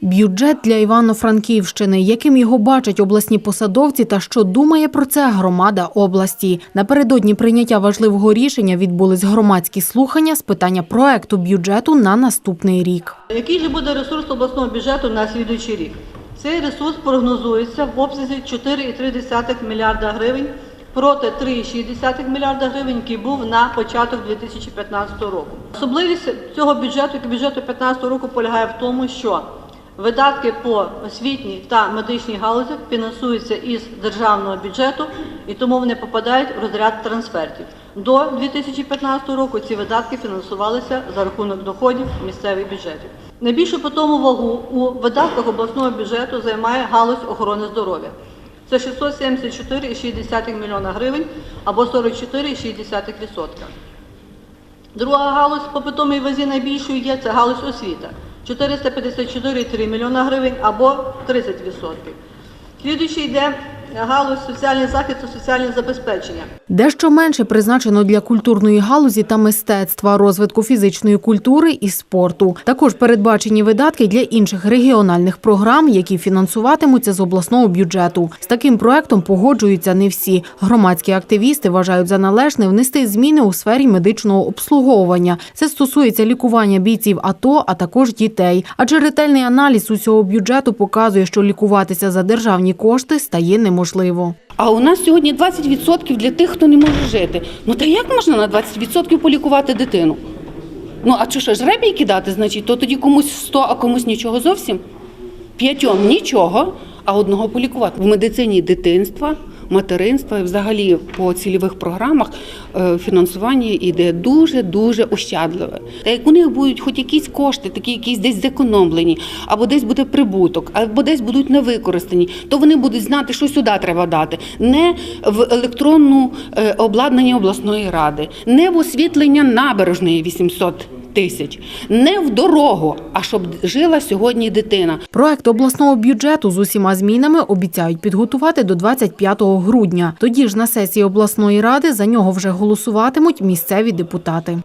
Бюджет для Івано-Франківщини, яким його бачать обласні посадовці та що думає про це громада області. Напередодні прийняття важливого рішення відбулись громадські слухання з питання проекту бюджету на наступний рік. Який же буде ресурс обласного бюджету на слідуючий рік? Цей ресурс прогнозується в обсязі 4,3 мільярда гривень проти 3,6 мільярда гривень, який був на початок 2015 року. Особливість цього бюджету, як бюджету 2015 року, полягає в тому, що видатки по освітній та медичній галузях фінансуються із державного бюджету і тому вони попадають в розряд трансфертів. До 2015 року ці видатки фінансувалися за рахунок доходів місцевих бюджетів. Найбільшу питому вагу у видатках обласного бюджету займає галузь охорони здоров'я. Це 674,6 мільйона гривень або 44,6%. Друга галузь по питомій вазі найбільшою є це галузь освіта 454,3 мільйона гривень або 30%. Слідуючий йде галузь соціальний захист та соціальне забезпечення. Дещо менше призначено для культурної галузі та мистецтва, розвитку фізичної культури і спорту. Також передбачені видатки для інших регіональних програм, які фінансуватимуться з обласного бюджету. З таким проектом погоджуються не всі. Громадські активісти вважають за належне внести зміни у сфері медичного обслуговування. Це стосується лікування бійців АТО, а також дітей. Адже ретельний аналіз усього бюджету показує, що лікуватися за державні кошти стає неможливо. А у нас сьогодні 20% для тих, хто не може жити. Ну та як можна на 20% полікувати дитину? Ну а що ж, жребій кидати, значить, то тоді комусь 100, а комусь нічого зовсім? П'ятьом нічого, а одного полікувати. В медицині дитинства, материнства взагалі по цільових програмах е, фінансування йде дуже-дуже ощадливе. Та як у них будуть хоч якісь кошти, такі якісь десь зекономлені, або десь буде прибуток, або десь будуть не використані, то вони будуть знати, що сюди треба дати. Не в електронну е, обладнання обласної ради, не в освітлення набережної 800 тисяч, не в дорогу, а щоб жила сьогодні дитина. Проект обласного бюджету з усіма змінами обіцяють підготувати до 25 грудня. Тоді ж на сесії обласної ради за нього вже голосуватимуть місцеві депутати.